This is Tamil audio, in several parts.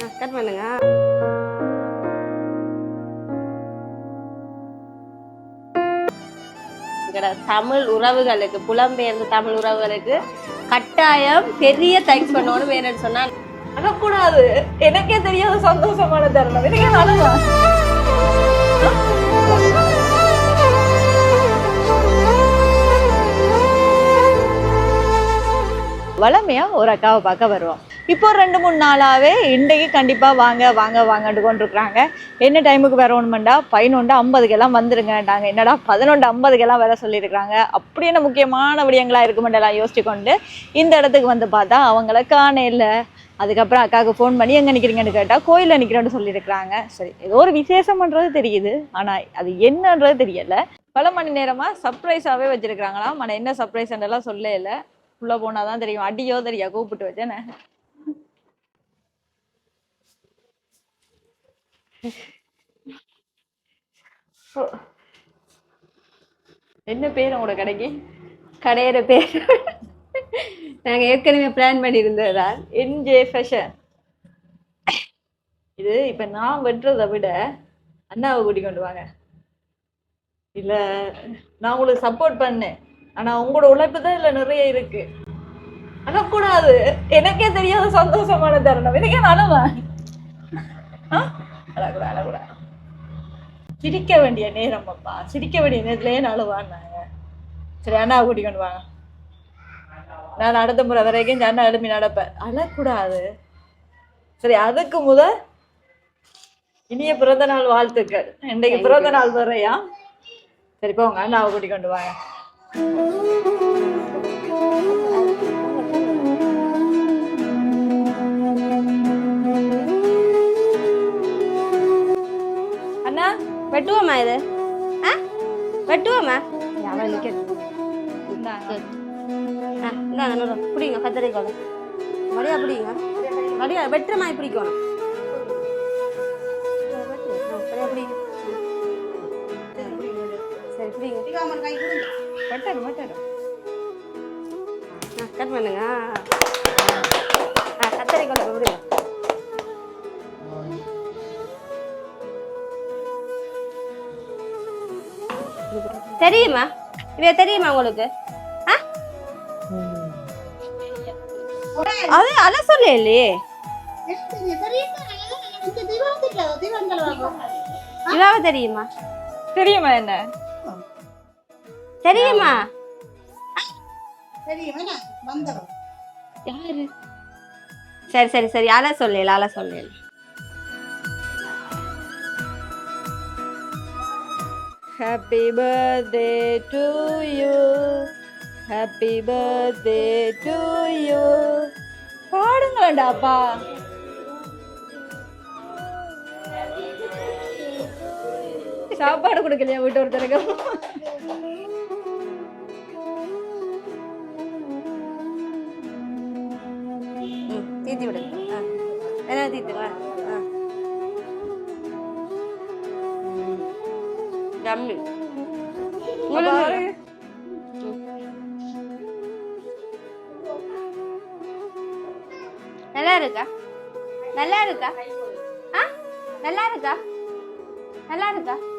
கட் பண்ணுங்க. தமிழ் உறவுகளுக்கு புலம்பெயர்ந்த தமிழ் உறவுகளுக்கு கட்டாயம் பெரிய தேங்க்ஸ் பண்ணணும் வேணும்னு சொன்னா அழக்கூடாது எனக்கே தெரியாத சந்தோஷமான தருணம். எனக்கே அழுவா வளமையா ஒரு அக்காவை பார்க்க வருவோம். இப்போ ரெண்டு மூணு நாளாகவே இன்றைக்கு கண்டிப்பாக வாங்க வாங்க வாங்கன்ட்டு கொண்டிருக்கிறாங்க. என்ன டைமுக்கு வரணுமெண்டா பதினொன்று ஐம்பதுக்கெல்லாம் வந்துருங்கன்றாங்க என்னடா பதினொன்று ஐம்பதுக்கெல்லாம் வேற சொல்லியிருக்கிறாங்க. அப்படி என்ன முக்கியமான விடயங்களாக இருக்குமெண்டெல்லாம் யோசிச்சு கொண்டு இந்த இடத்துக்கு வந்து பார்த்தா அவங்கள காண இல்லை அதுக்கப்புறம் அக்காவுக்கு ஃபோன் பண்ணி எங்கே நிற்கிறீங்கன்னு கேட்டால் கோயிலில் நிற்கிறேன்னு சொல்லியிருக்கிறாங்க. சரி ஏதோ ஒரு விசேஷம்ன்றது தெரியுது. ஆனால் அது என்னன்றது தெரியலை. பல மணி நேரமாக சர்ப்ரைஸாகவே வச்சுருக்கிறாங்களாம். ஆனால் என்ன சர்ப்ரைஸ்ன்றலாம் சொல்லவே இல்லை. உள்ளே போனால் தான் தெரியும். அடியோ தெரியா கூப்பிட்டு வச்சேன்னு. என்ன பேர் உங்களோட கடைக்கு? கடையிற பேர். நாங்க ஏற்கனவே பிளான் பண்ணியிருந்ததா? என்ஜே ஃபேஷன் இது இப்ப நான் வெட்டுறதை விட அண்ணாவை கூட்டி கொண்டு வாங்க. இல்ல நான் உங்களுக்கு சப்போர்ட் பண்ணேன். ஆனா உங்களோட உழைப்பு தான் இல்ல நிறைய இருக்கு. அழக்கூடாது. எனக்கே தெரியாத சந்தோஷமான தருணம். எனக்கே நானும் அழக்கூடாது அழக்கூடாது சிரிக்க வேண்டிய நேரம் அப்பா. சிரிக்க வேண்டிய நேரத்துலயே அழுவான்னாங்க. சரி அண்ணாவை கூட்டி கொண்டு வாங்க. நான் அடுத்த முறை வரைக்கும் ஜன்ன எழுப்பி நடப்பேன் அழக்கூடாது. சரி அதுக்கு முத இனிய பிறந்த நாள் வாழ்த்துக்கள். இன்றைக்கு பிறந்த நாள் வரையா? சரி போங்க அண்ணாவை கூட்டி கொண்டு வாங்க. வெட்டுவோமா இது? ஆ? வெட்டுவோமா? அவன் நிற்கிறது. ஆ இந்தாங்க நூறு பிடிங்க கத்தரிக்கோளை மடியா பிடிங்க. மடியா வெட்டுற மாதிரி பிடிக்கணும் சரி பிடிங்க. வட்டரு, வட்டரு. இவ தெரியுமா உங்களுக்கு? ஆ? அது அத சொல்ல இல்லையே இவாவ தெரியுமா? தெரியுமா என்ன? தெரியுமா? யாரு? சரி சரி சரி. அல சொல்லல அல சொல்லல. Happy birthday to you happy birthday to you பாடுங்களேண்டாப்பா சாப்பாடு கொடுக்கலையா வீட்டு ஒருத்தருக்கு உங்களுக்கு நல்லா இருக்கா? நல்லா இருக்கா? ஆ? நல்லா இருக்கா? நல்லா இருக்கா?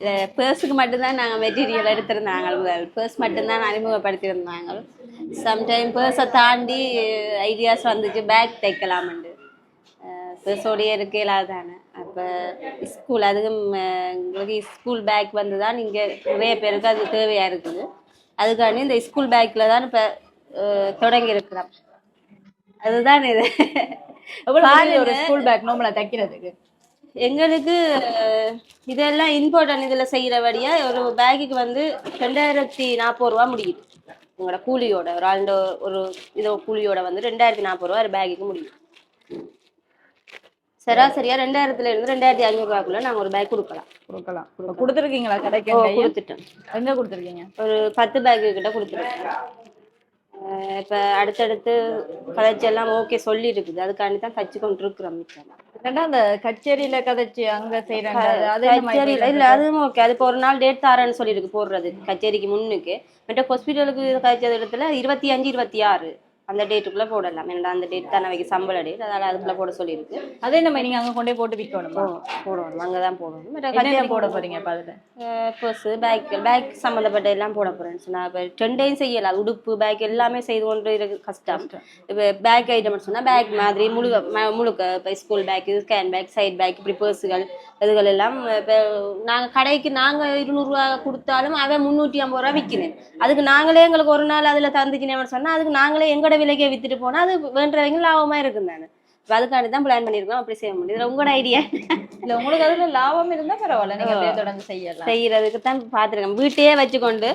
பேர்ஸுக்கு மட்டும்தான் நாங்கள் மெட்டீரியல் எடுத்திருந்தாங்க முதல் பேர்ஸ் மட்டும்தான் அறிமுகப்படுத்தியிருந்தாங்க. சம்டைம் பேர்ஸை தாண்டி ஐடியாஸ் வந்துச்சு. பேக் தைக்கலாம்ண்டு பேர்ஸோடையே இருக்கையில தானே அப்போ ஸ்கூல் அதுக்கும் எங்களுக்கு ஸ்கூல் பேக் வந்து தான் இங்கே நிறைய பேருக்கு அது தேவையாக இருக்குது. அதுக்காண்டி இந்த ஸ்கூல் பேக்கில் தான் இப்போ தொடங்கி இருக்கிறோம் அதுதான் இது. ஒரு ஸ்கூல் பேக் நோம்பல தைக்கிறதுக்கு? எங்களுக்கு இதெல்லாம் இம்பார்ட்டன்ட் இதில் செய்கிறபடியா ஒரு பேக்குக்கு வந்து ரெண்டாயிரத்தி நாற்பது ரூபா முடியுது. உங்களோட கூலியோட ஒரு ஆண்டு ஒரு இதோ கூலியோட வந்து ரெண்டாயிரத்தி நாற்பது ரூபா ஒரு பேக்குக்கு முடியும் சராசரியா ரெண்டாயிரத்துல இருந்து ரெண்டாயிரத்தி ஐநூறு ரூபாய்க்குள்ள நாங்க ஒரு பேக் கொடுக்கலாம். கொடுக்கலாம். கொடுத்துருக்கீங்களா கடைக்கு? கொடுத்துட்டோம். எங்க கொடுத்துருக்கீங்க? ஒரு பத்து பேக்கு கிட்ட கொடுத்துருக்கோம். இப்ப அடுத்தடுத்து கதைச்சு எல்லாம் ஓகே சொல்லி இருக்குது அதுக்காண்டி தான் தச்சு கொண்டு இருக்கிறோம் மிச்சம் அந்த கச்சேரியில கதைச்சு அங்க செய்யறாங்க கச்சேரியில இல்ல அதுவும் ஓகே. அது இப்போ ஒரு நாள் டேட் தாரேன்னு சொல்லியிருக்கு போடுறது. கச்சேரிக்கு முன்னுக்கு. மற்ற ஹாஸ்பிட்டலுக்கு கழிச்ச இடத்துல இருபத்தி அஞ்சு இருபத்தி ஆறு. அந்த டேட்டுக்குள்ள போடலாம். ஏன்னா அந்த டேட் தானே வைக்க சம்பள டேட் அதனால அதுக்குள்ள போட சொல்லியிருக்கு. அதே நம்ம நீங்க அங்க கொண்டே போட்டு விற்கணுமா? போடணும். அங்கதான் போடணும். கச்சேரி போட போறீங்க இப்ப அதுல? பர்ஸு பேக் பேக் சம்மந்தப்பட்ட எல்லாம் போட போறேன் சொன்னா இப்போ டென்டையும் செய்யலாம் உடுப்பு பேக் எல்லாமே செய்து கொண்டு இருக்கு. கஷ்டம் இப்போ பேக் ஐட்டம் சொன்னா பேக் மாதிரி முழுக்க முழுக்க இப்போ school bag scan bag side bag இப்படி பர்ஸுகள் இதுகள் எல்லாம் இப்போ நாங்கள் கடைக்கு நாங்கள் இருநூறுவா கொடுத்தாலும் அவன் முந்நூற்றி ஐம்பது ரூபா விற்கிறேன் அதுக்கு நாங்களே எங்களுக்கு ஒரு நாள் அதில் தந்துச்சுன்னு சொன்னா அதுக்கு நாங்களே எங்களோட விலைக்கே வித்துட்டு போனா அது வேண்டுறவங்க லாபமா இருக்கும் தானே அதுக்காண்டி தான் பிளான் பண்ணியிருக்கோம் அப்படி செய்ய முடியும் இதில் உங்களோட ஐடியா இல்ல உங்களுக்கு அதுல லாபம் இருந்தா பரவாயில்ல. நீங்க அப்படியே தொடர்ந்து செய்யலாம். செய்யறதுக்கு தான் பார்த்துருக்கேன் வீட்டையே வச்சுக்கொண்டு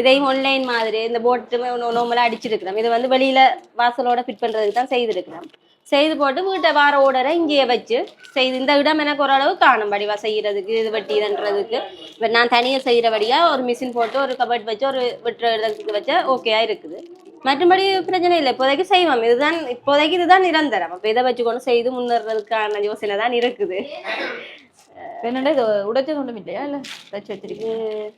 இதையும் ஆன்லைன் மாதிரி இந்த போட்டுமே நோமலாக அடிச்சிருக்கிறோம். இது வந்து வெளியில வாசலோட ஃபிட் பண்றதுக்கு தான் செய்திருக்கிறோம். செய்து போட்டு வீட்டை வார ஓடரை இங்கேயே வச்சு செய்து இந்த இடம் எனக்கு ஓரளவு காணும் வடிவா செய்யறதுக்கு இது வெட்டி இதுன்றதுக்கு இப்போ நான் தனியாக செய்கிறபடியா ஒரு மிஷின் போட்டு ஒரு கபட் வச்சு ஒரு வெட்டுறதுக்கு வச்சா ஓகேயா இருக்குது. மற்றபடி பிரச்சனை இல்லை. இப்போதைக்கு செய்வோம். இதுதான் இப்போதைக்கு இதுதான் நிரந்தரம். அப்போ இதை வச்சுக்கொண்டு செய்து முன்னேறதுக்கான யோசனை தான் இருக்குது. என்னடா இது? உடைச்சது ஒண்ணும் இல்லையா? இல்ல தச்சு வச்சிருக்கீங்க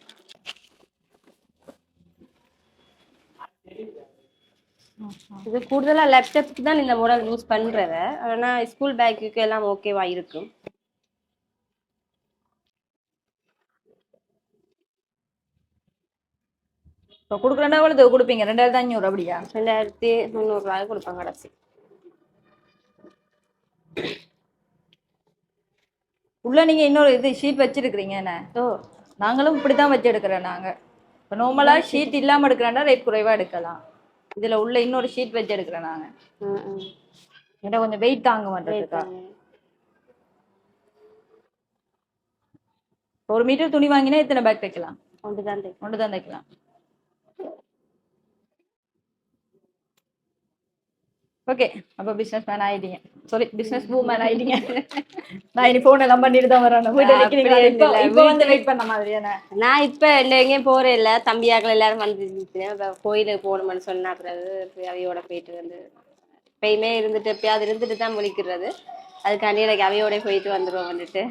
இது கூடுதலா லேப்டாப்புக்கு தான் இந்த மாடல் யூஸ் பண்றத ஆனா ஸ்கூல் பேக்குக்கு எல்லாம் ஓகேவா இருக்கும். இப்ப கொடுக்குறேன்னா எவ்வளவு கொடுப்பீங்க? ரெண்டாயிரத்தி அஞ்சூறு அப்படியா? ரெண்டாயிரத்தி முந்நூறுரூவாய் கொடுப்பாங்க கடைசி. உள்ள நீங்க இன்னொரு இது ஷீட் வச்சிருக்கிறீங்க என்ன? ஓ. நாங்களும் இப்படித்தான் வச்சு எடுக்கிறோம் நாங்க. இப்போ நார்மலா ஷீட் இல்லாம எடுக்கிறோம்னா ரேட் குறைவா எடுக்கலாம். இதுல உள்ள இன்னொரு ஷீட் வச்சு எடுக்கிறோம் நாங்க. ம், ம். ஏன்னா கொஞ்சம் வெயிட் தாங்க மாட்டேதுக்கா ஒரு மீட்டர் துணி வாங்கினா எத்தனை பேக் தைக்கலாம்? ஒன்றுதான் தை- ஒன்று தான் தைக்கலாம். ஓகே அப்போ பிஸ்னஸ் மேன் ஆயிட்டீங்க சாரி பிஸ்னஸ் மேன் ஆயிட்டீங்க நான் இனி ஃபோன் எல்லாம் பண்ணிட்டு தான் வரேன் இப்போ இல்ல, வந்து வெயிட் பண்ண மாதிரியான நான் இப்ப இந்த எங்கேயும் போறேன் இல்ல தம்பியாக்கள் எல்லாரும் வந்துருந்துச்சு இப்ப கோயிலுக்கு போகணும்னு சொன்னா பிறகு அவையோட போயிட்டு வந்து எப்பயுமே இருந்துட்டு எப்பயாவது இருந்துட்டு தான் முழிக்கிறது அதுக்காண்டி எனக்கு அவையோட போயிட்டு வந்துருவோம் வந்துட்டு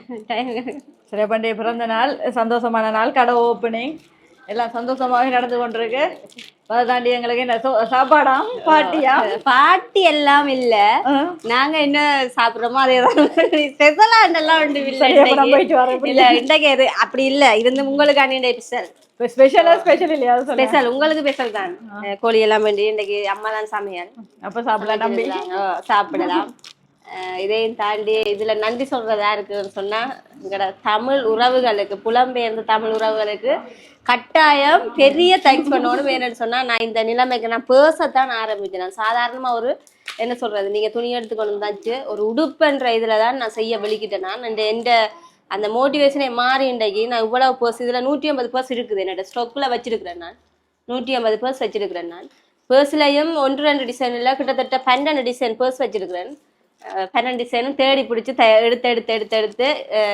சரி பண்டைய பிறந்த நாள் சந்தோஷமான நாள் கடை ஓப்பனிங் எல்லாம் சந்தோஷமாக நடந்து கொண்டிருக்கு. தாண்டி எங்களுக்கு என்ன சாப்பாடா பாட்டியா பாட்டி எல்லாம் இல்ல. நாங்க என்ன சாப்பிடுறோமோ அதே தான் ஸ்பெஷலா எல்லாம் உண்டு இல்ல. போயிட்டு இப்படி. இல்ல இன்றைக்கு அப்படி இல்ல. இருந்து உங்களுக்காண்டி ஸ்பெஷல் இப்போ ஸ்பெஷலா ஸ்பெஷல் இல்லையா? ஸ்பெஷல் உங்களுக்கு ஸ்பெஷல் தான். கோழி எல்லாம் வேண்டி இன்னைக்கு அம்மா தான் சமையல். அப்ப சாப்பிடலாம் சாப்பிடலாம். இதையும் தாண்டி இதுல நன்றி சொல்றதா இருக்குன்னு சொன்னா எங்களோட தமிழ் உறவுகளுக்கு புலம்பெயர்ந்த தமிழ் உறவுகளுக்கு கட்டாயம் பெரிய தேங்க்ஸ் பண்ணணும் வேணும்னு சொன்னா நான் இந்த நிலைமைக்கு நான் பேசத்தான் ஆரம்பிச்சேன் நான் சாதாரணமா ஒரு என்ன சொல்றது நீங்க துணி எடுத்துக்கொண்டு தாச்சு ஒரு உடுப்புன்ற இதுல தான் நான் செய்ய வெளிக்கிட்டேன் நான் இந்த எந்த அந்த மோட்டிவேஷனே மாறி இன்றைக்கு நான் இவ்வளவு பர்ஸ் இதுல நூற்றி ஐம்பது பர்ஸ் இருக்குது. என்னோட ஸ்டொக்கில் வச்சிருக்கிறேன் நான். நூற்றி ஐம்பது பர்ஸ் வச்சிருக்கிறேன் நான். பர்ஸ்லையும் ஒன்று ரெண்டு டிசைனில் கிட்டத்தட்ட பன்னெண்டு டிசைன் பர்ஸ் வச்சிருக்கிறேன். பன்னெண்டு டிசைனும் தேடி பிடிச்சி த எடுத்து எடுத்து எடுத்து எடுத்து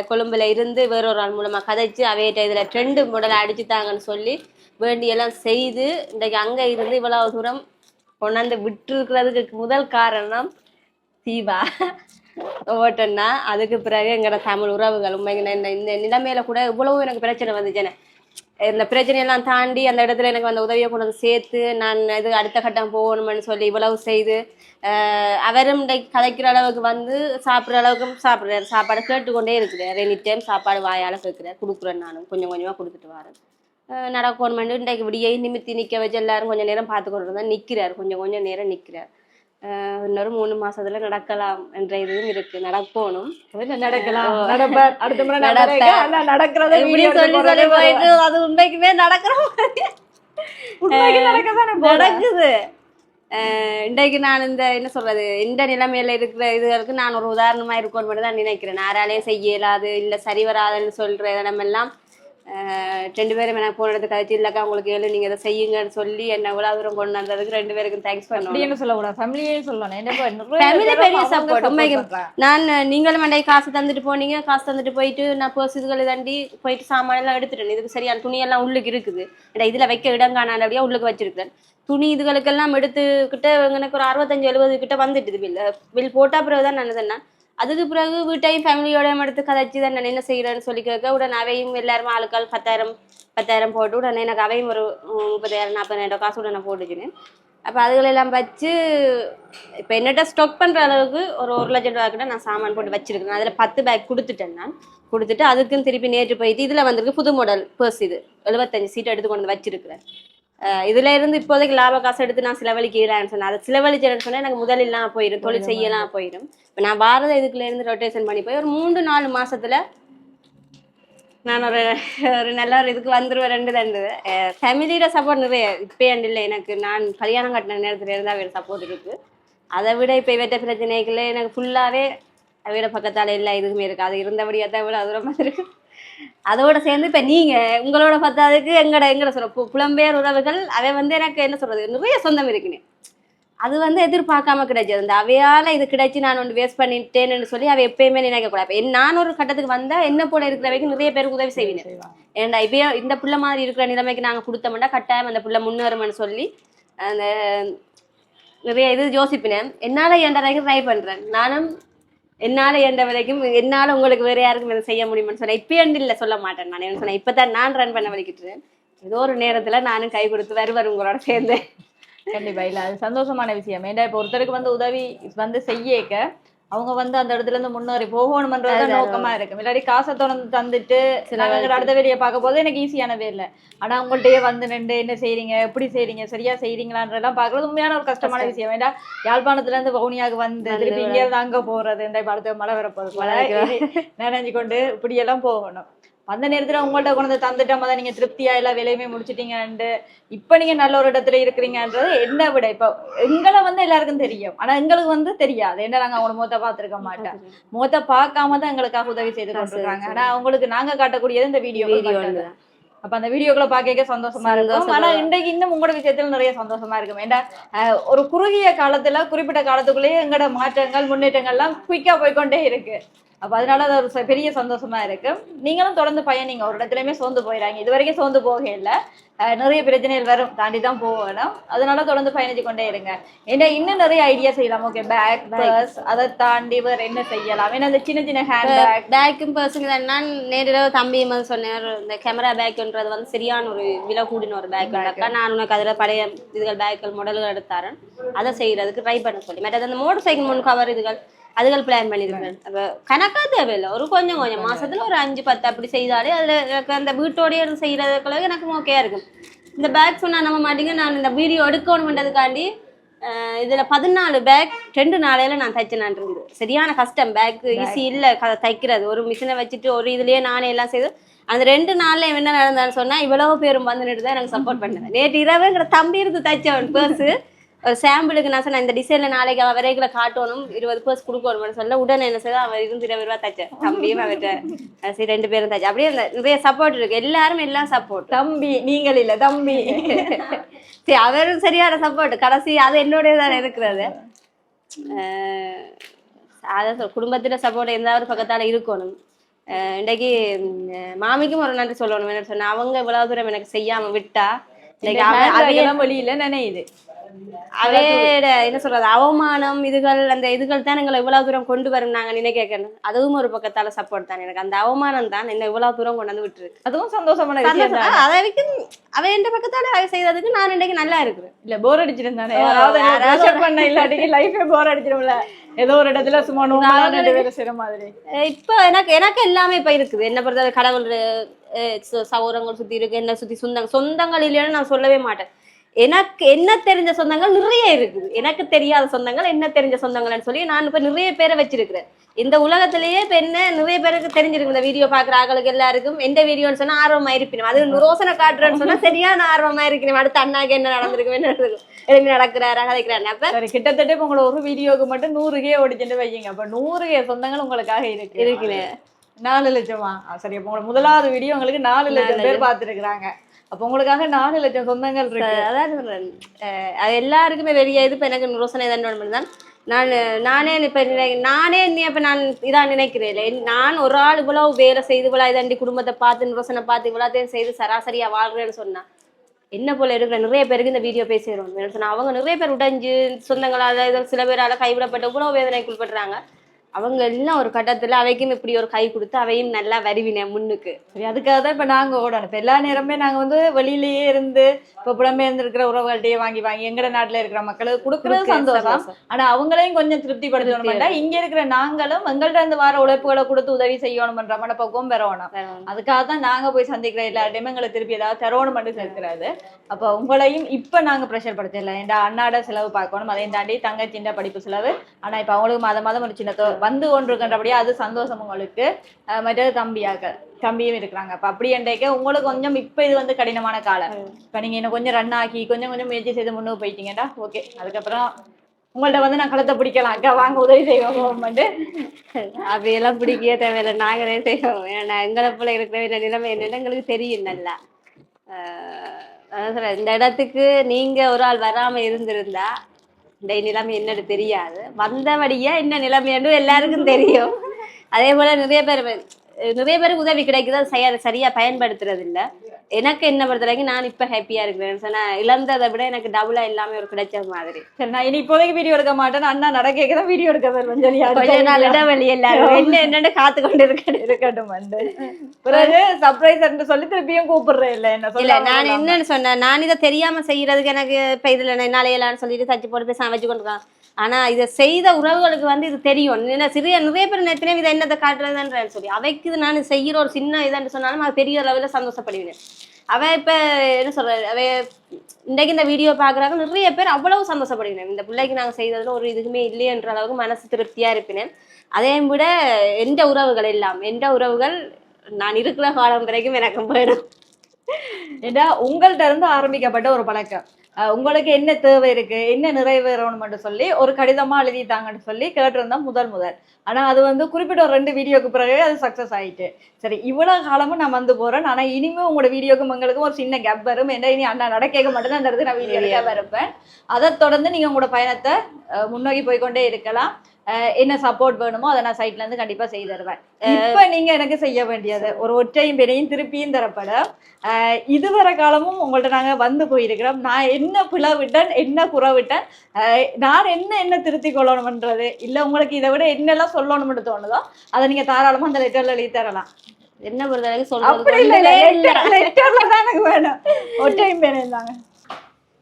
கொழும்புல இருந்து வேறொரு ஆள் மூலமாக கதைச்சு அவையிட்ட இதில் ட்ரெண்டு மாடலை அடிச்சுட்டாங்கன்னு சொல்லி வேண்டியெல்லாம் செய்து இன்றைக்கு அங்கே இருந்து இவ்வளவு தூரம் கொண்டாந்து விட்டுருக்கிறதுக்கு முதல் காரணம் தீபா. ஓட்டன்னா அதுக்கு பிறகு எங்களோட தமிழ் உறவுகள் உண்மைக்கு இந்த இந்த நிலைமையில கூட இவ்வளவு எனக்கு பிரச்சனை வந்துச்சுன்னு இந்த பிரச்சனையெல்லாம் தாண்டி அந்த இடத்துல எனக்கு அந்த உதவியை கொண்டு வந்து சேர்த்து நான் இது அடுத்த கட்டம் போகணும்னு சொல்லி இவ்வளவு செய்து அவரும் கதைக்கிற அளவுக்கு வந்து சாப்பிட்ற அளவுக்கு சாப்பிட்றாரு. சாப்பாடு கேட்டுக்கொண்டே இருக்கிறார். எனி டைம் சாப்பாடு வாயால் கேட்குறாரு. கொடுக்குறேன் நானும். கொஞ்சம் கொஞ்சமாக கொடுத்துட்டு வரேன் நடக்கணுமெண்டு இன்றைக்கு விடியை நிமித்தி நிற்க வச்சு எல்லாரும் கொஞ்சம் நேரம் பார்த்து கொண்டு இருந்தால் நிற்கிறார் கொஞ்சம் கொஞ்சம் நேரம் நிற்கிறார் இன்னொரு மூணு மாசத்துல நடக்கலாம் என்ற இதுவும் இருக்கு. நடக்கணும் நடக்கலாம்? அடுத்த முறை நடக்கிறத சொல்லி சொல்லி போயிட்டு அது உண்மைக்குமே நடக்கிற மாதிரி உண்மைக்கு நடக்கத்தானே போகுது. நடக்குது. இன்றைக்கு நான் இந்த என்ன சொல்றது இந்த நிலைமையில இருக்கிற இதுகளுக்கு நான் ஒரு உதாரணமா இருக்கணும்னு மட்டும் தான் நினைக்கிறேன். யாராலையும் செய்ய இயலாது இல்லை சரி வராதுன்னு சொல்ற இடமெல்லாம் ரெண்டு பேரும் எனக்கு போன இடத்துக்கு கழிச்சு இல்லக்கா உங்களுக்கு ஏழு நீங்க இதை செய்யுங்கன்னு சொல்லி என்ன இவ்வளவு தூரம் கொண்டு வந்ததுக்கு ரெண்டு பேருக்கும் தேங்க்ஸ் அப்படின்னு சொல்லக்கூடாது? ஃபேமிலியே சொல்லணும். பெரிய support உண்மைக்கு. நான் நீங்களும் மண்டை காசு தந்துட்டு போனீங்க காசு தந்துட்டு போயிட்டு நான் பர்ஸ் இதுகளை தாண்டி போயிட்டு சாமான் எல்லாம் எடுத்துட்டேன் இதுக்கு சரியான துணி எல்லாம் உள்ளுக்கு இருக்குது. இதுல வைக்க இடம் காணாதபடியா உள்ளுக்கு வச்சிருக்கேன் துணி இதுகளுக்கெல்லாம் எடுத்துக்கிட்ட எனக்கு ஒரு அறுபத்தஞ்சு எழுபது கிட்ட வந்துட்டுது பில் பில் போட்டா பிறகு தான் நான் சொன்னேன்? அதுக்கு பிறகு வீட்டையும் ஃபேமிலியோட எடுத்து கதைச்சு தான் நான் என்ன செய்யறேன்னு சொல்லி கேட்க உடனே அவையும் எல்லாருமே ஆளுக்கால் பத்தாயிரம் பத்தாயிரம் போட்டு உடனே எனக்கு அவையும் ஒரு முப்பதாயிரம் நாற்பதாயிரம் காசு உடனே போட்டுச்சுன்னு. அப்போ அதுகளெல்லாம் வச்சு இப்போ என்னட்ட ஸ்டாக் பண்ணுற அளவுக்கு ஒரு ஒரு லட்சம் ரூபா கிட்ட நான் சாமான் போட்டு வச்சிருக்கேன் அதில் பத்து பேக் கொடுத்துட்டேன் நான். கொடுத்துட்டு அதுக்கும் திருப்பி நேற்று போயிட்டு இதில் வந்திருக்கு புது மாடல் பர்ஸ் இது. எழுபத்தஞ்சு சீட் எடுத்து கொண்டு வந்து வச்சிருக்கிறேன். இதுல இருந்து இப்போதைக்கு லாப காசு எடுத்து நான் செலவழிக்கிறேன்னு சொன்னேன் அதை செலவழிச்சேன்னு சொன்னா எனக்கு முதல் இல்லாம போயிடும் தொழில் செய்யலாம் போயிடும் இப்போ நான் பாரத இதுக்குள்ள இருந்து ரொட்டேஷன் பண்ணி போய் ஒரு மூன்று நாலு மாசத்துல நான் ஒரு ஒரு நல்ல ஒரு இதுக்கு வந்துருவேன் ரெண்டு தண்டு. ஃபேமிலியோட சப்போர்ட் நிறைய. இப்போ இல்லை எனக்கு நான் கல்யாணம் கட்டின நேரத்துல இருந்தா வேறு சப்போர்ட் இருக்கு. அதை விட இப்போ இவற்ற பிரச்சனைகளே எனக்கு ஃபுல்லாகவே விட பக்கத்தால எல்லா இதுக்குமே இருக்கு. அது இருந்தபடியா தான் விட அது ரொம்ப இருக்கு அதோட சேர்ந்து இப்போ நீங்க உங்களோட பத்தாதுக்கு எங்கட எங்கட சொல்ற பு- புலம்பெயர் உறவுகள் அவை வந்து எனக்கு என்ன சொல்றது நிறைய சொந்தம் இருக்குன்னு. அது வந்து எதிர்பார்க்காம கிடைச்சது அந்த அவையால இது கிடைச்சி நான் ஒன்று வேஸ்ட் பண்ணிட்டேன்னு சொல்லி அவ எப்பயுமே நினைக்க கூடாது. இப்ப நான் ஒரு கட்டத்துக்கு வந்தா என்ன போல இருக்கிறவைக்கு நிறைய பேருக்கு உதவி செய்வேன். ஏன்டா இப்பயே இந்த புள்ள மாதிரி இருக்கிற நிலைமைக்கு நாங்க கொடுத்தோம்னா கட்டாயம் அந்த புள்ள முன்னேறும்னு சொல்லி அந்த நிறைய இது யோசிப்பினேன். என்னால வரைக்கும் ட்ரை பண்றேன். நானும் என்னால என்ற வரைக்கும் என்னால உங்களுக்கு வேற யாருக்கும் இதை செய்ய முடியும்னு சொன்னேன் இப்பயே இல்லை சொல்ல மாட்டேன் நான். என்ன சொன்னேன் இப்பதான் நான் ரன் பண்ண வலிக்கிட்டுறேன் ஏதோ ஒரு நேரத்துல நானும் கை கொடுத்து வருவார் உங்களோட சேர்ந்து. கண்டிப்பா. இல்ல அது சந்தோஷமான விஷயம். ஏன்டா இப்போ ஒருத்தருக்கு வந்து உதவி வந்து செய்யக்க அவங்க வந்து அந்த இடத்துல இருந்து முன்னேறி போகணும்ன்றது. நோக்கமா இருக்கும் இல்லாட்டி காசை தொடர்ந்து தந்துட்டு சில அடுத்த வேலையை பார்க்க போது எனக்கு ஈஸியானவே இல்லை. ஆனா உங்கள்ட்டயே வந்து நின்று என்ன செய்றீங்க எப்படி செய்றீங்க சரியா செய்றீங்களான்றதெல்லாம் பார்க்கறது உண்மையான ஒரு கஷ்டமான கஷ்டம். விஷயம். ஏன்டா யாழ்ப்பாணத்துல இருந்து வவுனியாவுக்கு வந்து திருப்பி இங்க இருந்து அங்க போறது இந்த அடுத்த மழை வரப்போகுது நினைஞ்சு கொண்டு இப்படி எல்லாம் போகணும். அந்த நேரத்துல உங்கள்ட்ட கொண்டு வந்து தந்துட்டோம். அதை நீங்க திருப்தியா எல்லா வேலையுமே முடிச்சிட்டீங்கன்ட்டு இப்ப நீங்க நல்ல ஒரு இடத்துல இருக்கிறீங்கன்றது என்ன விட இப்ப எங்களை வந்து எல்லாருக்கும் தெரியும். ஆனா எங்களுக்கு வந்து தெரியாது. என்ன நாங்க அவங்க முகத்தை பார்த்திருக்க மாட்டோம். முகத்தை பார்க்காம தான் எங்களுக்காக உதவி செய்து கொண்டிருக்காங்க. சரி. ஆனா அவங்களுக்கு நாங்க காட்டக்கூடியது இந்த வீடியோ வீடியோ அப்ப அந்த வீடியோக்களை பார்க்க சந்தோஷமா இருக்கும். ஆனா இன்றைக்கு இன்னும் உங்களோட விஷயத்துல நிறைய சந்தோஷமா இருக்கும். அஹ், ஒரு குறுகிய காலத்துல குறிப்பிட்ட காலத்துக்குள்ளேயே எங்களோட மாற்றங்கள் முன்னேற்றங்கள்லாம் குயிக்கா போய்க்கொண்டே இருக்கு. அப்ப அதனால அது ஒரு பெரிய சந்தோஷமா இருக்கு. நீங்களும் தொடர்ந்து பயணிங்க ஒரு இடத்துலயுமே சோர்ந்து போயிடாங்க இது வரைக்கும் சோர்ந்து போக இல்ல நிறைய பிரச்சனைகள் வரும் தாண்டி தான் போகணும். அதனால தொடர்ந்து பயணிச்சு கொண்டே இருங்க. ஏன்னா இன்னும் நிறைய ஐடியா செய்யலாம். ஓகே பேக் பர்ஸ் அதை தாண்டி வேற என்ன செய்யலாம்? ஏன்னா இந்த சின்ன சின்ன ஹேண்ட் பேக் பேக்கும் பர்ஸுங்க நான் நேரில் தம்பி வந்து சொன்னார் இந்த கேமரா பேக்குன்றது வந்து சரியான ஒரு விலை கூடின ஒரு பேக் நான் உனக்கு அதில் பழைய இதுகள் பேக்குகள் மாடல்கள் எடுத்தாரன் அதை செய்யறதுக்கு ட்ரை பண்ண சொல்லி. மற்றது அந்த மோட்டர் சைக்கிள் முன் கவர் இதுகள் அதுகள் பிளான் பண்ணியிருக்கேன். அப்போ கணக்கா தேவையில்லை. ஒரு கொஞ்சம் கொஞ்சம். மாசத்துல ஒரு அஞ்சு பத்து அப்படி செய்தாலே அதுல எனக்கு அந்த வீட்டோடய செய்யறதுக்குள்ள எனக்கு ஓகேயா இருக்கும். இந்த பேக் சொன்னா நம்ப மாட்டீங்க. நான் இந்த வீடியோ எடுக்கணும்ன்றதுக்காண்டி இதுல பதினாலு பேக் ரெண்டு நாளையில நான் தைச்சேன் இருக்குது சரியான கஷ்டம். பேக் ஈஸி இல்ல. க- தைக்கிறது. ஒரு மிஷினை வச்சுட்டு ஒரு இதுலயே நானே எல்லாம் செய்து அந்த ரெண்டு நாள்ல என்ன நடந்தான்னு சொன்னா இவ்வளவு பேரும் வந்து நின்று தான் எனக்கு சப்போர்ட் பண்ணேன் நேற்று இரவு எங்கட தம்பி இருந்து தைச்சவன் பர்ஸ் ஒரு சாம்பிளுக்கு நான் சொன்னேன் இந்த டிசைன்ல நாளைக்கு அவ விரைகளை காட்டணும் இருபது பர்ஸ் கொடுக்கணும்னு சொல்ல உடனே என்ன செய்ய அவன் இருந்து இருபது ரூபா தைச்சேன் தம்பியும் அவர்கிட்ட சரி ரெண்டு பேரும் தைச்சேன் அப்படியே நிறைய சப்போர்ட் இருக்கு. எல்லாரும் எல்லாம் சப்போர்ட் தம்பி நீங்கள் இல்ல தம்பி. சரி அவரும் சரியான சப்போர்ட் கடைசி அது என்னுடைய தான் இருக்கிறது அதான் குடும்பத்துல சப்போர்ட் எந்தாவது பக்கத்தால இருக்கணும். இன்றைக்கு ம், மாமிக்கும் ஒரு நன்றி சொல்லணும். என்ன சொன்னா அவங்க இவ்வளவு தூரம் எனக்கு செய்யாம விட்டா இன்னைக்கு வெளியில நினையுது. அவையோட என்ன சொல்றது அவமானம் இதுகள் அந்த இதுகள் தான் எங்களை இவ்வளவு தூரம் கொண்டு வரும் நாங்க நினைக்கணும் அதுவும் ஒரு பக்கத்தால சப்போர்ட் தான் எனக்கு. அந்த அவமானம் தான் என்ன இவ்வளவு தூரம் கொண்டு வந்து விட்டுருக்கு. அதுவும் சந்தோஷமான விஷயம் சந்தோஷம். தான்? ஆ, அதை வரைக்கும் அவ எந்த பக்கத்தால அவ செய்ததுக்கு நான் இன்னைக்கு நல்லா இருக்கிறேன். இல்ல போர் அடிச்சிருந்தானே பண்ண இல்லாட்டிக்கு லைஃபே போர் அடிச்சிரும்ல ஏதோ ஒரு இடத்துல சும்மா செய்யற மாதிரி. இப்ப எனக்கு எனக்கு எல்லாமே இப்ப இருக்குது. என்ன பொறுத்தவரை கடவுள் அஹ் சு- சௌரங்கள் சுத்தி இருக்கு. என்ன சுத்தி சொந்தங்கள் சொந்தங்கள் இல்லைன்னு நான் சொல்லவே மாட்டேன். எனக்கு என்ன தெரிஞ்ச சொந்தங்கள் நிறைய இருக்குது. எனக்கு தெரியாத சொந்தங்கள் என்ன தெரிஞ்ச சொந்தங்கள்னு சொல்லி நான் இப்ப நிறைய பேரை வச்சிருக்கிறேன். இந்த உலகத்திலேயே இப்ப என்ன நிறைய பேருக்கு தெரிஞ்சிருக்கு இந்த வீடியோ பாக்குற ஆட்களுக்கு எல்லாருக்கும் எந்த வீடியோன்னு சொன்னா ஆர்வமா இருப்பினும். அது ரோசனை காட்டுறேன்னு சொன்னா சரியான ஆர்வமா இருக்கணும் அடுத்த அண்ணாக்கு என்ன நடந்திருக்கும் என்ன எழுப்பி நடக்கிறாரா கதைக்கிறாரு அப்ப கிட்டத்தட்ட இப்ப உங்களை ஒரு வீடியோக்கு மட்டும் நூறு கே ஓடிச்சுட்டு வைங்க. அப்ப நூறு கே சொந்தங்கள் உங்களுக்காக இருக்கு. இருக்குன்னு நாலு லட்சமா? சரி அப்போ உங்களோட முதலாவது வீடியோ உங்களுக்கு நாலு லட்சம் பேர் பார்த்துருக்குறாங்க. அப்போ உங்களுக்காக நாலு லட்சம் சொந்தங்கள் இருக்கு. அதான் அது எல்லாருக்குமே வெளியே இது இப்போ எனக்கு ரோசனை தான் தான் நான் நானே இப்போ நானே நீ இப்போ நான் இதான் நினைக்கிறேன். இல்லை. நான் ஒரு ஆள் இவ்வளவு வேலை செய்து இவ்வளோ இதாண்டி குடும்பத்தை பார்த்து ரோசனை பார்த்து இவ்வளோத்தையும் செய்து சராசரியா வாழ்றேன்னு சொன்னா என்ன போல இருக்கிற நிறைய பேருக்கு இந்த வீடியோ பேசிடுவோம் சொன்னா அவங்க நிறைய பேர் உடைஞ்சு சொந்தங்களால இதோ சில பேரால கைவிடப்பட்ட இவ்வளவு வேதனைக்குள்படுறாங்க. அவங்க எல்லாம் ஒரு கட்டத்துல அவைக்கும் இப்படி ஒரு கை கொடுத்து அவையும் நல்லா வருவினேன் முன்னுக்கு. சரி அதுக்காக தான் இப்போ நாங்கள் ஓடணும் இப்போ எல்லா நேரமே நாங்கள் வந்து வெளியிலேயே இருந்து இப்போ புலம்பெயர்ந்து இருக்கிற உறவுகள்கிட்டயே வாங்கி வாங்கி எங்கட நாட்டில் இருக்கிற மக்களுக்கு கொடுக்குறது சந்தோஷம். ஆனா அவங்களையும் கொஞ்சம் திருப்திப்படுத்தணும் இங்க இருக்கிற நாங்களும் எங்கள்ட்ட இருந்து வர உழைப்புகளை கொடுத்து உதவி செய்யணும்ன்ற மனப்பக்குவம் பெறணும். அதுக்காக தான் நாங்க போய் சந்திக்கிற எல்லா டைமும் எங்களை திருப்பி ஏதாவது தரணும் மட்டும் சேர்க்கிறாரு அப்போ உங்களையும் இப்ப நாங்க ப்ரெஷர் படுத்தல. என் அண்ணாட செலவு பார்க்கணும். அதையும் தாண்டி தங்கச்சின்ற படிப்பு செலவு. ஆனா இப்ப அவங்களுக்கு மாதம் மாதம் ஒரு சின்ன வந்து கொண்டிருக்கின்றபடியா அது சந்தோஷம் உங்களுக்கு. மற்றது தம்பியாக தம்பியும் இருக்கிறாங்க. அப்ப அப்படி என்றைக்க உங்களுக்கு கொஞ்சம் இப்ப இது வந்து கடினமான காலம். இப்ப நீங்க இன்னும் கொஞ்சம் ரன் ஆக்கி கொஞ்சம் கொஞ்சம் முயற்சி செய்து முன்னுக்கு போயிட்டீங்கன்னா ஓகே அதுக்கப்புறம் உங்கள்ட்ட வந்து நான் களத்தை பிடிக்கலாம். அக்கா வாங்க உதவி செய்வோம் அப்படியெல்லாம் பிடிக்கவே தேவையில்லை. நாங்களே செய்வோம். ஏன்னா எங்களை போல இருக்கிற நிலைமை என்னன்னு எங்களுக்கு தெரியும் நல்லா. இந்த இடத்துக்கு நீங்க ஒரு ஆள் வராம இருந்திருந்தா இந்த நிலைமை என்னன்னு தெரியாது. வந்தபடியா என்ன நிலைமைன்னு எல்லாருக்கும் தெரியும். அதே போல நிறைய பேர் நிறைய பேருக்கு உதவி கிடைக்குது அது சரியா சரியா பயன்படுத்துறது இல்ல எனக்கு என்ன பொறுத்தவரைக்கும் நான் இப்ப ஹாப்பியா இருக்கிறேன். சொன்னா இழந்ததை விட எனக்கு டபுளா எல்லாமே ஒரு கிடைச்ச மாதிரி. சரி நான் இனி இப்போதைக்கு வீடியோ எடுக்க மாட்டேன். அண்ணா நடக்க தான் வீடியோ எடுக்க வருவேன் கொஞ்ச நாள் இடைவெளி எல்லாரும். என்ன என்னன்னு காத்து கொண்டு இருக்கேன் இருக்கட்டும் வந்து பிறகு சர்ப்ரைஸ் என்று சொல்லி திருப்பியும் கூப்பிடுறேன். இல்ல என்ன இல்ல சொல்ல நான் என்னன்னு சொன்னேன் நான் இதை தெரியாம செய்யறதுக்கு எனக்கு இப்ப இதுல என்னால எல்லாம் சொல்லிட்டு தச்சு போட்டு பேசாம வச்சு கொண்டிருக்கான் ஆனா இதை செய்த உறவுகளுக்கு வந்து இது தெரியும். என்ன சிறிய நிறைய பேர் நேரத்திலே இதை என்னத்தை காட்டுறதுன்றேன்னு சொல்லி. அவைக்கு இது நான் செய்யற ஒரு சின்ன இதுன்னு சொன்னாலும் அது பெரிய அளவில் சந்தோஷப்படுவினேன் அவ இப்ப என்ன சொல்ற அவ இன்றைக்கு இந்த வீடியோ பாக்குறாங்க நிறைய பேர் அவ்வளவு சந்தோஷப்படுகிறேன். இந்த பிள்ளைக்கு நாங்கள் செய்ததில் ஒரு இதுக்குமே இல்லையன்ற அளவுக்கு மனசு திருப்தியா இருப்பினேன். அதே விட எந்த உறவுகள் எல்லாம் எந்த உறவுகள் நான் இருக்கிற காலம் வரைக்கும் எனக்கு வேணும் ஏன்னா உங்கள்கிட்ட இருந்து ஆரம்பிக்கப்பட்ட ஒரு பழக்கம். உங்களுக்கு என்ன தேவை இருக்கு? என்ன நிறைவேறணும்னு சொல்லி ஒரு கடிதமா எழுதிட்டாங்கன்னு சொல்லி கேட்டிருந்தா முதல் முதல். ஆனா அது வந்து குறிப்பிட்ட ஒரு ரெண்டு வீடியோக்கு பிறகு அது சக்சஸ் ஆயிட்டு. சரி இவ்வளவு காலமும் நான் வந்து போறேன். ஆனா இனிமே உங்களோட வீடியோக்கும் எங்களுக்கும் ஒரு சின்ன கேப் வரும். என்ன இனி அண்ணா மட்டும்தான் அந்த இடத்துல நான் வீடியோ இருப்பேன் அதை தொடர்ந்து நீங்க உங்களோட பயணத்தை முன்னோக்கி போய்க்கொண்டே இருக்கலாம். என்ன சப்போர்ட் வேணுமோ அதை நான் சைட்ல இருந்து கண்டிப்பா செய்து தருவேன். இப்ப நீங்க எனக்கு செய்ய வேண்டியது ஒரு ஒற்றையும் பெரையும் திருப்பியும் தரப்பட இதுவரை காலமும் உங்கள்ட்ட நாங்க வந்து போயிருக்கிறோம். நான் என்ன பிளவிட்டேன் என்ன குறவிட்டேன் அஹ், நான் என்ன என்ன திருத்திக் கொள்ளணும்ன்றது இல்ல உங்களுக்கு இதை விட என்னெல்லாம் சொல்லணும்னு தோணுதோ அதை நீங்க தாராளமா அந்த லெட்டர்ல எழுதி தரலாம். என்ன பொறுத்தவரைக்கும் சொல்றது? லெட்டர்ல தான் எனக்கு வேணும். ஒற்றையும் பேர் இருந்தாங்க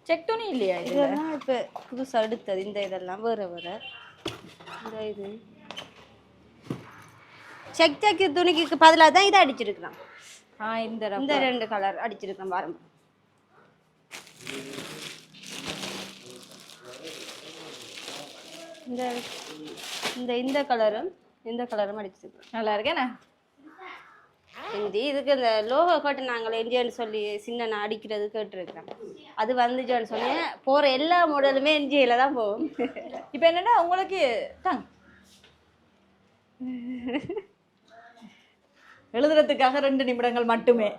செக் துணி இல்லையா இது இதெல்லாம் இப்ப புதுசா எடுத்தது இந்த இதெல்லாம் வேற வேற. இது. செக் செக் துணிக்கு பதிலாக தான் இதை அடிச்சிருக்கிறான். ஆ இந்த. இந்த ரெண்டு கலர் அடிச்சிருக்கேன் பாருங்க. இந்த இந்த இந்த கலரும் இந்த கலரும் அடிச்சிருக்கேன் நல்லா இருக்கேண்ணே ஹிந்தி இதுக்கு இந்த லோகோ கேட்டு நாங்கள் என்ஜின்னு சொல்லி சின்ன அடிக்கிறது கேட்டுருக்கிறேன். அது வந்துச்சோன்னு சொன்னேன். போகிற எல்லா மாடலுமே என்ஜியில் தான் போகும். இப்போ என்னன்னா உங்களுக்கு தாங்க எழுதுறதுக்காக ரெண்டு நிமிடங்கள் மட்டுமே.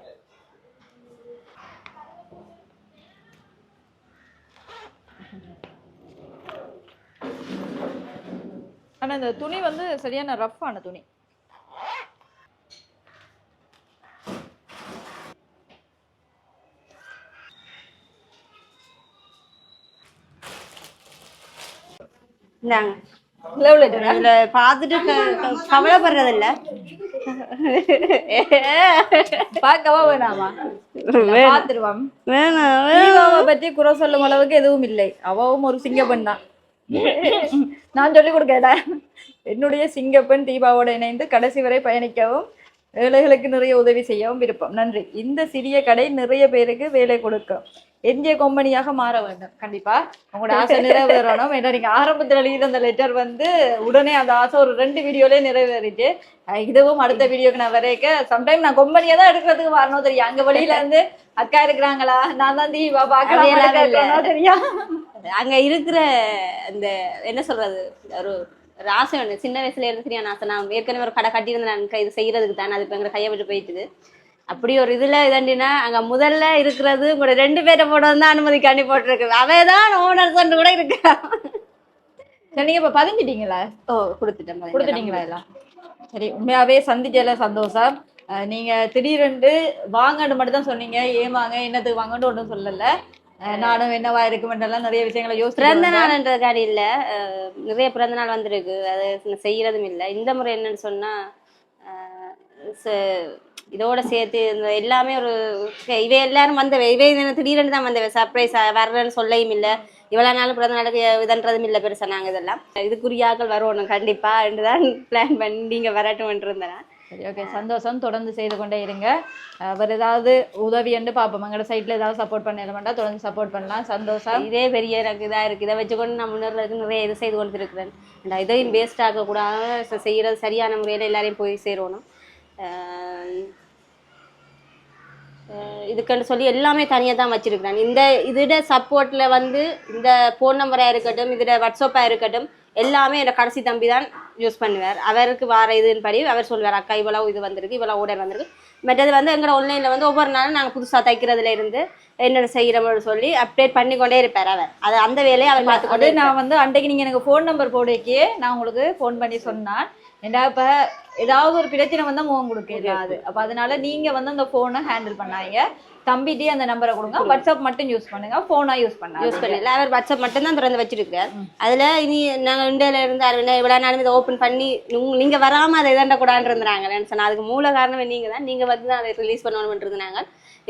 ஆனால் இந்த துணி வந்து சரியான ரஃப்பான துணி. இந்தாங்க லவ் லெட்டர் இதுல பார்த்துட்டு க- க- கவலைப்படுறதில்ல. பார்க்கவா வேணாமா? பார்த்துருவான் வேணாம் தீபாவை பற்றி குறை சொல்லும் அளவுக்கு எதுவும் இல்லை. அவவும் ஒரு சிங்கப்பெண் தான். நான் சொல்லி கொடுக்கேன் என்னுடைய சிங்கப்பெண் தீபாவோட இணைந்து கடைசி வரை பயணிக்கவும் ஏழைகளுக்கு நிறைய உதவி செய்யவும் விருப்பம். நன்றி. இந்த சிறிய கடை நிறைய பேருக்கு வேலை கொடுக்கும். எஞ்சிய கொம்பனியாக மாற வேண்டும். கண்டிப்பா. உங்களோட ஆசை நிறைவேறணும். ஏன்னா நீங்க ஆரம்பத்தில் எழுதிய அந்த லெட்டர் வந்து உடனே அந்த ஆசை ஒரு ரெண்டு வீடியோலயே நிறைவேறிட்டு அஹ் இதுவும் அடுத்த வீடியோக்கு நான் வரைக்க சம்டைம் நான் கொம்பனியா தான் எடுக்கிறதுக்கு வரணும் தெரியும். அங்க வெளியில இருந்து அக்கா இருக்கிறாங்களா? நான் தான் தீபா. பார்க்கலாம் தெரியும்? அங்க இருக்கிற அந்த என்ன சொல்றது ஒரு ஒரு ஆசை ஒன்று சின்ன வயசுல இருந்து சரியான ஆசை நான் ஏற்கனவே ஒரு கடை கட்டியிருந்தேன். நான் இது செய்யறதுக்கு தானே. அது இப்போ எங்களை கையை விட்டு போயிட்டுது. அப்படி ஒரு இதுல இதாண்டினா அங்க முதல்ல இருக்கிறது உங்களோட ரெண்டு பேரை போட வந்து அனுமதிக்காண்டி போட்டிருக்கு. அவே தான் ஓனர் கூட இருக்கா. நீங்க இப்ப பதிஞ்சிட்டீங்களா? ஓ கொடுத்துட்டேன். கொடுத்துட்டீங்களா எல்லாம்? சரி உண்மையாவே சந்திச்சல சந்தோஷம். நீங்க திடீரென்று வாங்கன்னு மட்டும் தான் சொன்னீங்க. ஏமாங்க என்னத்துக்கு வாங்கன்னு ஒன்றும் சொல்லல. நானும் என்னவா இருக்குமென்றெல்லாம் நிறைய விஷயங்களை பிறந்த யோசிச்சு நாள்ன்றதுக்காடி இல்ல நிறைய பிறந்த நாள் வந்திருக்கு. அது செய்யறதும் இல்லை. இந்த முறை என்னன்னு சொன்னா இதோட சேர்த்து இந்த எல்லாமே ஒரு இவை எல்லாரும் வந்தவை. இவை இது திடீர்னு தான் வந்தவை. சர்ப்ரைஸ் வர்றேன்னு சொல்லையும் இல்லை. இவ்வளோ நாள் பிறந்த நாளுக்கு இதன்றதும் இல்லை. பெருசா நாங்கள் இதெல்லாம். இதுக்குரியாக்கள் வரணும் கண்டிப்பா தான் பிளான் பண்ணி நீங்க வரட்டும் இருந்தேன் சரி ஓகே சந்தோஷம். தொடர்ந்து செய்து கொண்டே இருங்க. அவர் ஏதாவது உதவி என்று பார்ப்போம். எங்களோட சைட்ல ஏதாவது சப்போர்ட் பண்ண தொடர்ந்து சப்போர்ட் பண்ணலாம். சந்தோஷம். இதே பெரிய எனக்கு இதா இருக்கு. இதை வச்சுக்கொண்டு நான் முன்னேறதுக்கு நிறைய இது செய்து கொடுத்துருக்குறேன் அந்த இதையும் வேஸ்ட் ஆகக்கூடாது செய்யறது சரியான முறையில் எல்லாரையும் போய் சேரணும். இதுக்குன்னு சொல்லி எல்லாமே தனியாக தான் வச்சிருக்கிறேன் இந்த இதோட சப்போர்ட்டில் வந்து இந்த ஃபோன் நம்பராக இருக்கட்டும் இதோட வாட்ஸ்அப்பாக இருக்கட்டும் எல்லாமே என்னோட கடைசி தம்பி தான். யூஸ் பண்ணுவார். அவருக்கு வார இதுன்னு படி அவர் சொல்லுவார் அக்கா இவ்வளோ இது வந்திருக்கு இவ்வளோ ஓடர் வந்திருக்கு. மற்றது வந்து எங்களோட ஆன்லைனில் வந்து ஒவ்வொரு நாளும் நாங்கள் புதுசாக தைக்கிறதுல இருந்து என்னென்ன செய்கிறோம்னு சொல்லி அப்டேட் பண்ணி கொண்டே இருப்பார் அவர். அது அந்த வேலையை அவர் பார்த்து நான் வந்து அன்றைக்கு நீங்கள் எனக்கு ஃபோன் நம்பர் போடுக்கே நான் உங்களுக்கு ஃபோன் பண்ணி சொன்னான். ஏண்டா இப்போ ஏதாவது ஒரு பிரச்சனை வந்தால் முகம் கொடுக்க அது. அப்போ அதனால நீங்கள் வந்து அந்த ஃபோனை ஹேண்டில் பண்ணாங்க தம்பிட்டே அந்த நம்பரை கொடுங்க. வாட்ஸ்அப் மட்டும் யூஸ் பண்ணுங்க. போனா யூஸ் பண்ணாங்க யூஸ் பண்ணல அவர் வாட்ஸ்அப் மட்டும் தான் திறந்து வச்சிருக்கார். அதுல இனி நாங்க இந்தியால இருந்து அரவிந்தா இவ்வளவு நாளும் இதை ஓப்பன் பண்ணி நீங்க வராம அதை இதாண்ட கூடாது இருந்தாங்க சொன்னா அதுக்கு மூல காரணம் நீங்க தான் நீங்க வந்து அதை ரிலீஸ் பண்ணணும்னு இருந்தாங்க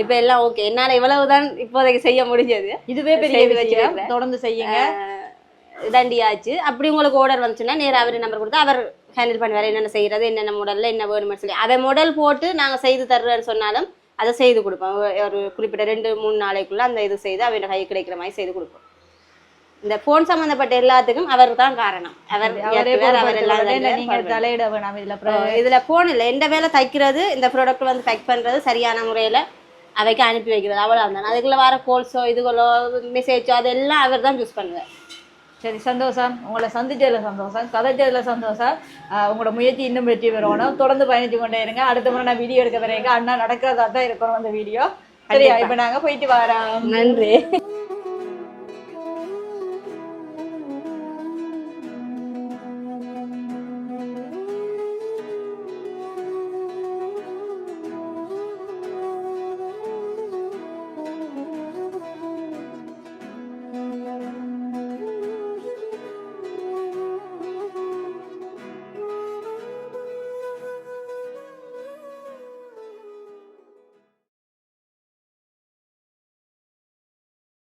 இப்ப எல்லாம் ஓகே என்னால இவ்வளவுதான் இப்போதைக்கு செய்ய முடிஞ்சது. இதுவே பெரிய செய்து விஷயம். தொடர்ந்து செய்யுங்க. தண்டியாச்சு அப்படி உங்களுக்கு ஆர்டர் வந்துச்சுன்னா நேரா அவர் நம்பர் கொடுத்து அவர் ஹேண்டில் பண்ணுவார். என்னென்ன செய்யறது என்னென்ன மாடல்ல என்ன வேணும்னு சொல்லி. அதை மாடல் போட்டு நாங்க செய்து தர்றேன்னு சொன்னாலும் அதை செய்து கொடுப்போம். ஒரு- குறிப்பிட்ட ரெண்டு மூணு நாளைக்குள்ள அந்த இது செய்து அவன் கை கிடைக்கிற மாதிரி செய்து கொடுப்போம். இந்த போன் சம்பந்தப்பட்ட எல்லாத்துக்கும் அவர் தான் காரணம். அவர். தலையிட வேணாம் இதுல போன் இல்லை. எந்த வேலை தைக்கிறது இந்த ப்ராடக்ட் வந்து தைக் பண்றது சரியான முறையில அவைக்கு அனுப்பி வைக்கிறது அவ்வளோ தான் அதுக்குள்ள வர கோல்ஸோ இதுகளோ மெசேஜோ அதெல்லாம் அவர் தான் யூஸ் பண்ணுவார். சரி சந்தோஷம். உங்களை சந்திச்சதுல சந்தோஷம். கதைச்சதுல சந்தோஷம். உங்களோட முயற்சி இன்னும் வெற்றி பெறணும். தொடர்ந்து பயணிச்சு கொண்டே இருங்க. அடுத்த முறை நான் வீடியோ எடுக்க வரேங்க. அண்ணா நடக்கிறதா தான் இருக்கணும் அந்த வீடியோ. சரியா இப்ப நாங்க போயிட்டு வரோம். நன்றி.